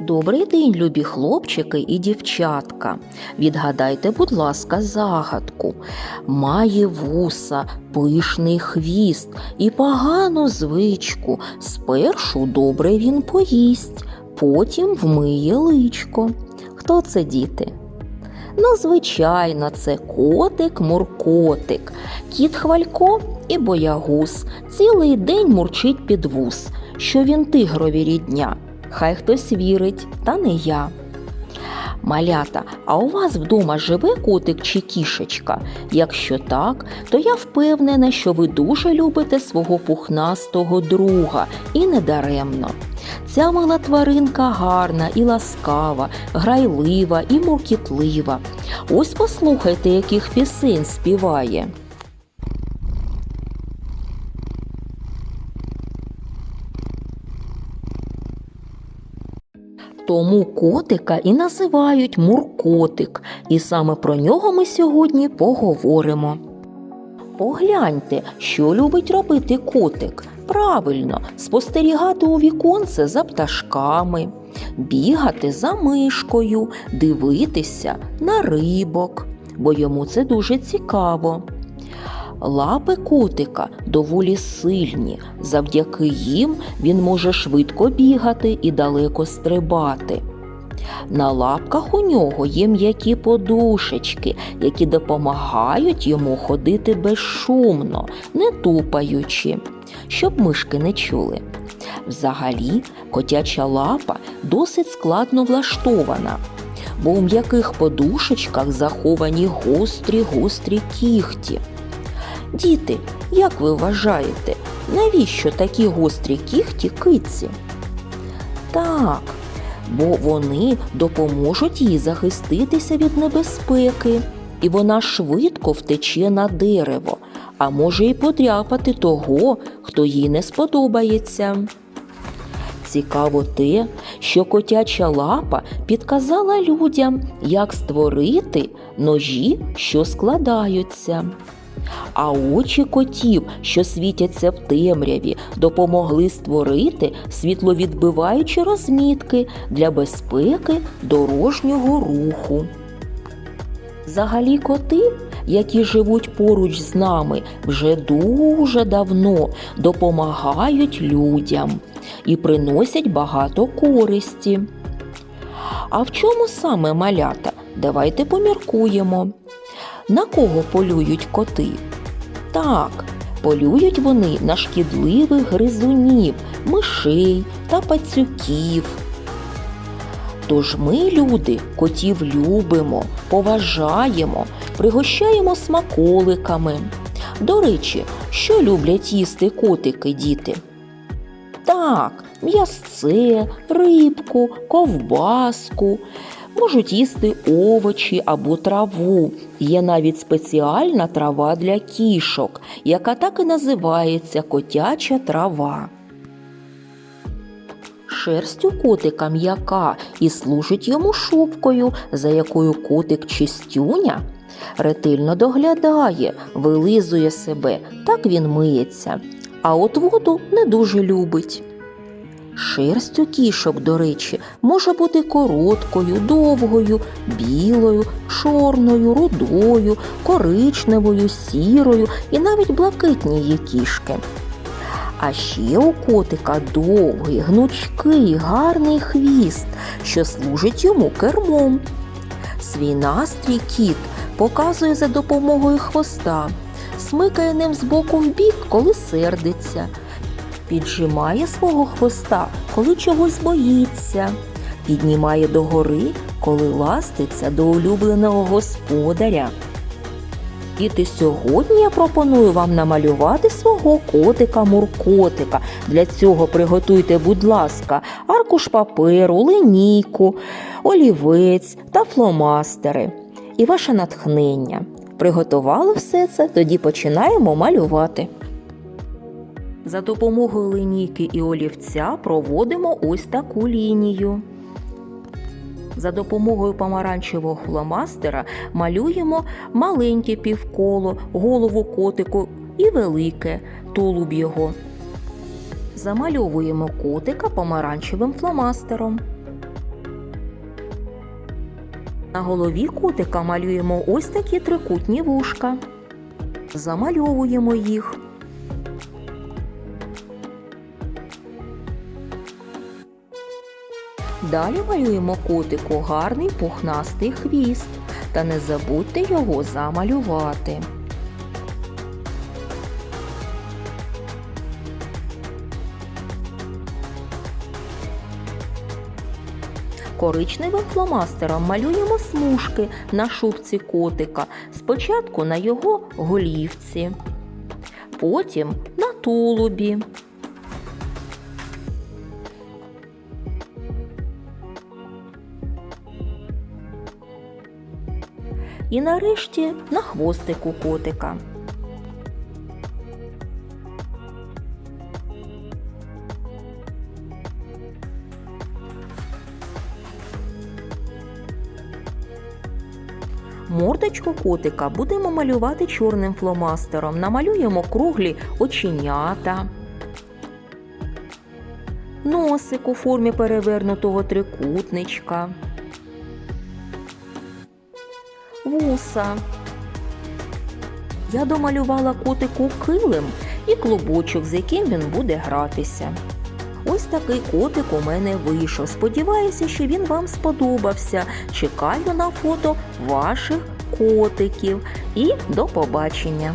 Добрий день, любі хлопчики і дівчатка. Відгадайте, будь ласка, загадку. Має вуса, пишний хвіст і погану звичку. Спершу добре він поїсть, потім вмиє личко. Хто це діти? Ну, звичайно, це котик муркотик, кіт хвалько і боягуз. Цілий день мурчить під вус, що він тигрові рідня. Хай хтось вірить, та не я. Малята, а у вас вдома живе котик чи кішечка? Якщо так, то я впевнена, що ви дуже любите свого пухнастого друга і недаремно. Ця мила тваринка гарна і ласкава, грайлива і муркітлива. Ось послухайте, яких пісень співає. Тому котика і називають муркотик, і саме про нього ми сьогодні поговоримо. Погляньте, що любить робити котик. Правильно, спостерігати у віконце за пташками, бігати за мишкою, дивитися на рибок, бо йому це дуже цікаво. Лапи котика доволі сильні, завдяки їм він може швидко бігати і далеко стрибати. На лапках у нього є м'які подушечки, які допомагають йому ходити безшумно, не тупаючи, щоб мишки не чули. Взагалі, котяча лапа досить складно влаштована, бо у м'яких подушечках заховані гострі гострі кігті. Діти, як ви вважаєте, навіщо такі гострі кігті киці? Так, бо вони допоможуть їй захиститися від небезпеки, і вона швидко втече на дерево, а може й подряпати того, хто їй не сподобається. Цікаво те, що котяча лапа підказала людям, як створити ножі, що складаються. А очі котів, що світяться в темряві, допомогли створити світловідбиваючі розмітки для безпеки дорожнього руху. Взагалі коти, які живуть поруч з нами вже дуже давно, допомагають людям і приносять багато користі. А в чому саме малята? Давайте поміркуємо. На кого полюють коти? Так, полюють вони на шкідливих гризунів, мишей та пацюків. Тож ми, люди, котів любимо, поважаємо, пригощаємо смаколиками. До речі, що люблять їсти котики, діти? Так, м'ясце, рибку, ковбаску. Можуть їсти овочі або траву. Є навіть спеціальна трава для кішок, яка так і називається котяча трава. Шерсть у котика м'яка і служить йому шубкою, за якою котик чистюня ретельно доглядає, вилизує себе, так він миється, а от воду не дуже любить. Шерсть у кішок, до речі, може бути короткою, довгою, білою, чорною, рудою, коричневою, сірою і навіть блакитні є кішки. А ще у котика довгий, гнучкий, гарний хвіст, що служить йому кермом. Свій настрій кіт показує за допомогою хвоста, смикає ним з боку в бік, коли сердиться, піджимає свого хвоста, коли чогось боїться, піднімає догори, коли ластиться до улюбленого господаря. Діти, сьогодні я пропоную вам намалювати свого котика-муркотика. Для цього приготуйте, будь ласка, аркуш паперу, линійку, олівець та фломастери. І ваше натхнення. Приготували все це, тоді починаємо малювати. За допомогою линійки і олівця проводимо ось таку лінію. За допомогою помаранчевого фломастера малюємо маленьке півколо, голову котику і велике тулуб його. Замальовуємо котика помаранчевим фломастером. На голові котика малюємо ось такі трикутні вушка. Замальовуємо їх. Далі малюємо котику гарний пухнастий хвіст. Та не забудьте його замалювати. Коричневим фломастером малюємо смужки на шубці котика. Спочатку на його голівці, потім на тулубі. І нарешті на хвостику котика. Мордочку котика будемо малювати чорним фломастером. Намалюємо круглі оченята, носик у формі перевернутого трикутничка, вуса. Я домалювала котику килим і клубочок, з яким він буде гратися. Ось такий котик у мене вийшов. Сподіваюся, що він вам сподобався. Чекаю на фото ваших котиків і до побачення!